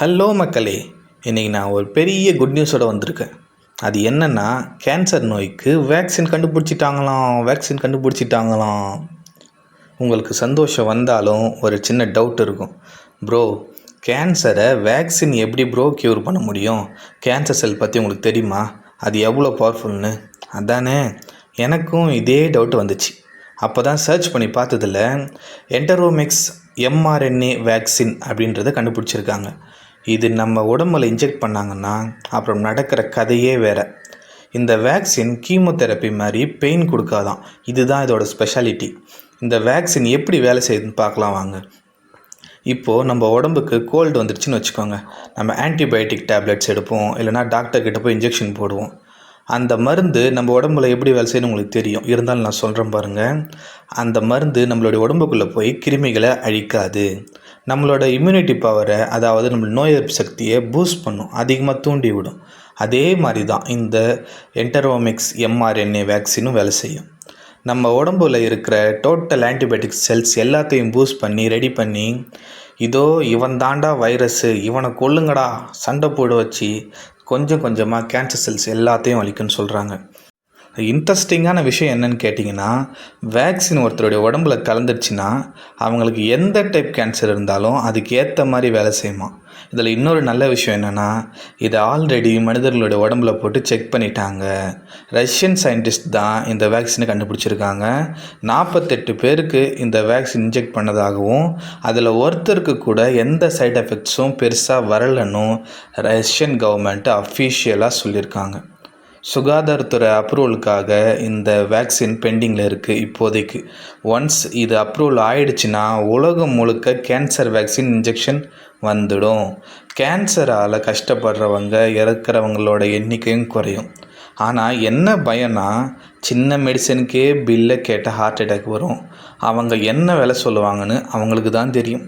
Hello மக்களே இன்றைக்கி நான் ஒரு பெரிய குட் நியூஸோட வந்திருக்கேன். அது என்னென்னா கேன்சர் நோய்க்கு வேக்சின் கண்டுபிடிச்சிட்டாங்களாம் வேக்சின் கண்டுபிடிச்சிட்டாங்களாம். உங்களுக்கு சந்தோஷம் வந்தாலும் ஒரு சின்ன டவுட் இருக்கும். ப்ரோ கேன்சரை வேக்சின் எப்படி ப்ரோ க்யூர் பண்ண முடியும்? கேன்சர் செல் பற்றி உங்களுக்கு தெரியுமா? அது எவ்வளோ பவர்ஃபுல்னு அதானே எனக்கும் இதே டவுட் வந்துச்சு. அப்போ தான் சர்ச் பண்ணி பார்த்ததில் என்டரோமிக்ஸ் எம்ஆர்என்ஏ வேக்சின் அப்படின்றத கண்டுபிடிச்சிருக்காங்க. இது நம்ம உடம்புல இன்ஜெக்ட் பண்ணாங்கன்னா அப்புறம் நடக்கிற கதையே வேறு. இந்த வேக்சின் கீமோதெரப்பி மாதிரி பெயின் கொடுக்காதான். இதுதான் இதோட ஸ்பெஷாலிட்டி இந்த வேக்சின் எப்படி வேலை செய்யுதுன்னு பார்க்கலாம் வாங்க. இப்போது நம்ம உடம்புக்கு கோல்டு வந்துடுச்சுன்னு வச்சுக்கோங்க. நம்ம ஆன்டிபயோட்டிக் டேப்லெட்ஸ் எடுப்போம் இல்லைனா டாக்டர்கிட்ட போய் இன்ஜெக்ஷன் போடுவோம். அந்த மருந்து நம்ம உடம்புல எப்படி வேலை செய்யணும் உங்களுக்கு தெரியும். இருந்தாலும் நான் சொல்கிறேன் பாருங்கள் அந்த மருந்து நம்மளுடைய உடம்புக்குள்ளே போய் கிருமிகளை அழிக்காது. நம்மளோட இம்யூனிட்டி பவரை அதாவது நம்ம நோய் எதிர்ப்பு சக்தியை பூஸ்ட் பண்ணும். அதிகமாக தூண்டி விடும் அதே மாதிரி தான் இந்த என்டரோமிக்ஸ் எம்ஆர்என்ஏ வேக்சினும் வேலை செய்யும். நம்ம உடம்புல இருக்கிற டோட்டல் ஆன்டிபயோட்டிக் செல்ஸ் எல்லாத்தையும் பூஸ்ட் பண்ணி ரெடி பண்ணி இதோ இவன் தாண்டா வைரஸ்ஸு இவனை கொல்லுங்கடா சண்டை போட வச்சு கொஞ்சம் கொஞ்சமாக கேன்சர் செல்ஸ் எல்லாத்தையும் அழிக்குன்னு சொல்கிறாங்க இன்ட்ரெஸ்டிங்கான விஷயம் என்னன்னு கேட்டிங்கன்னா வேக்சின் ஒருத்தருடைய உடம்புல கலந்துருச்சுன்னா அவங்களுக்கு எந்த டைப் கேன்சர் இருந்தாலும் அதுக்கு ஏற்ற மாதிரி வேலை செய்யுமா இதில் இன்னொரு நல்ல விஷயம் என்னென்னா இதை ஆல்ரெடி மனிதர்களுடைய உடம்புல போட்டு செக் பண்ணிட்டாங்க. ரஷ்யன் சயின்டிஸ்ட் தான் இந்த வேக்சினை கண்டுபிடிச்சிருக்காங்க. நாற்பத்தெட்டு பேருக்கு இந்த வேக்சின் இன்ஜெக்ட் பண்ணதாகவும் அதில் ஒருத்தருக்கு கூட எந்த சைட் எஃபெக்ட்ஸும் பெருசாக வரலன்னு ரஷ்யன் கவர்மெண்ட் அஃபீஷியலாக சொல்லியிருக்காங்க. சுகாதாரத்துறை அப்ரூவலுக்காக இந்த வேக்சின் பெண்டிங்கில் இருக்குது இப்போதைக்கு. ஒன்ஸ் இது அப்ரூவல் ஆயிடுச்சுன்னா உலகம் முழுக்க கேன்சர் வேக்சின் இன்ஜெக்ஷன் வந்துடும். கேன்சரால் கஷ்டப்படுறவங்க இறக்குறவங்களோட எண்ணிக்கையும் குறையும். ஆனால் என்ன பயம்னா சின்ன மெடிசனுக்கே பில்லை கேட்ட ஹார்ட் அட்டாக் வரும். அவங்க என்ன வேலை சொல்லுவாங்கன்னு அவங்களுக்கு தான் தெரியும்.